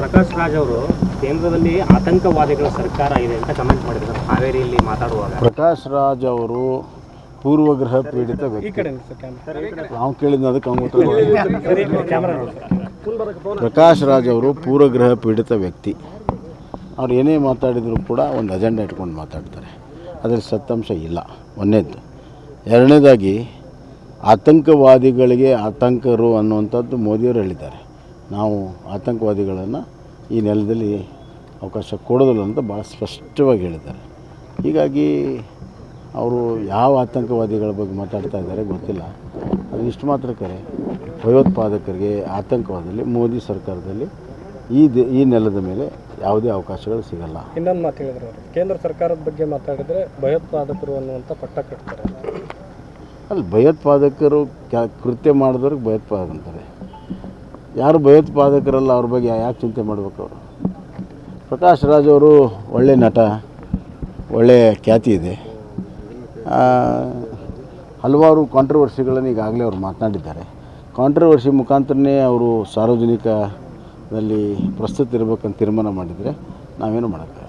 ಪ್ರಕಾಶ್ ರಾಜ್ ಅವರು ಕೇಂದ್ರದಲ್ಲಿ ಆತಂಕವಾದಿಗಳ ಸರ್ಕಾರ ಇದೆ ಅಂತ ಕಮೆಂಟ್ ಮಾಡಿದ್ದಾರೆ ಹಾವೇರಿಯಲ್ಲಿ ಮಾತಾಡುವಾಗ. ಪ್ರಕಾಶ್ ರಾಜ್ ಅವರು ಪೂರ್ವಗ್ರಹ ಪೀಡಿತ ವ್ಯಕ್ತಿ. ನಾವು ಕೇಳಿದ ಅದಕ್ಕೆ. ಪ್ರಕಾಶ್ ರಾಜ್ ಅವರು ಪೂರ್ವಗ್ರಹ ಪೀಡಿತ ವ್ಯಕ್ತಿ. ಅವ್ರು ಏನೇ ಮಾತಾಡಿದರೂ ಕೂಡ ಒಂದು ಅಜೆಂಡಾ ಇಟ್ಕೊಂಡು ಮಾತಾಡ್ತಾರೆ. ಅದರ ಸತ್ಯಾಂಶ ಇಲ್ಲ. ಒಂದನೇದ್ದು ಎರಡನೇದಾಗಿ ಆತಂಕವಾದಿಗಳಿಗೆ ಆತಂಕರು ಅನ್ನುವಂಥದ್ದು ಮೋದಿಯವರು ಹೇಳಿದ್ದಾರೆ. ನಾವು ಆತಂಕವಾದಿಗಳನ್ನು ಈ ನೆಲದಲ್ಲಿ ಅವಕಾಶ ಕೊಡೋದಿಲ್ಲ ಅಂತ ಭಾಳ ಸ್ಪಷ್ಟವಾಗಿ ಹೇಳಿದ್ದಾರೆ. ಹೀಗಾಗಿ ಅವರು ಯಾವ ಆತಂಕವಾದಿಗಳ ಬಗ್ಗೆ ಮಾತಾಡ್ತಾ ಇದ್ದಾರೆ ಗೊತ್ತಿಲ್ಲ. ಅದು ಇಷ್ಟು ಮಾತ್ರ ಕರೆ ಭಯೋತ್ಪಾದಕರಿಗೆ ಆತಂಕವಾದಲ್ಲಿ ಮೋದಿ ಸರ್ಕಾರದಲ್ಲಿ ಈ ದ ಈ ನೆಲದ ಮೇಲೆ ಯಾವುದೇ ಅವಕಾಶಗಳು ಸಿಗಲ್ಲ. ಇನ್ನೊಂದು ಮಾತು ಹೇಳಿದ್ರು ಅವರು ಕೇಂದ್ರ ಸರ್ಕಾರದ ಬಗ್ಗೆ ಮಾತಾಡಿದರೆ ಭಯೋತ್ಪಾದಕರು ಅನ್ನುವಂಥ ಪಟ್ಟ ಕಟ್ತಾರೆ. ಅಲ್ಲಿ ಭಯೋತ್ಪಾದಕರು ಕ್ಯಾ ಕೃತ್ಯ ಮಾಡಿದವ್ರಿಗೆ ಭಯೋತ್ಪಾದಕ ಅಂತಾರೆ. ಯಾರು ಭಯೋತ್ಪಾದಕರಲ್ಲ ಅವ್ರ ಬಗ್ಗೆ ಯಾಕೆ ಚಿಂತೆ ಮಾಡಬೇಕು ಅವರು? ಪ್ರಕಾಶ್ ರಾಜ್ ಅವರು ಒಳ್ಳೆ ನಟ ಒಳ್ಳೆಯ ಖ್ಯಾತಿ ಇದೆ. ಹಲವಾರು ಕಾಂಟ್ರವರ್ಸಿಗಳನ್ನು ಈಗಾಗಲೇ ಅವರು ಮಾತನಾಡಿದ್ದಾರೆ. ಕಾಂಟ್ರವರ್ಸಿ ಮುಖಾಂತರನೇ ಅವರು ಸಾರ್ವಜನಿಕದಲ್ಲಿ ಪ್ರಸ್ತುತ ಇರಬೇಕಂತ ತೀರ್ಮಾನ ಮಾಡಿದರೆ ನಾವೇನು ಮಾಡೋಕ್ಕಾಗಲ್ಲ.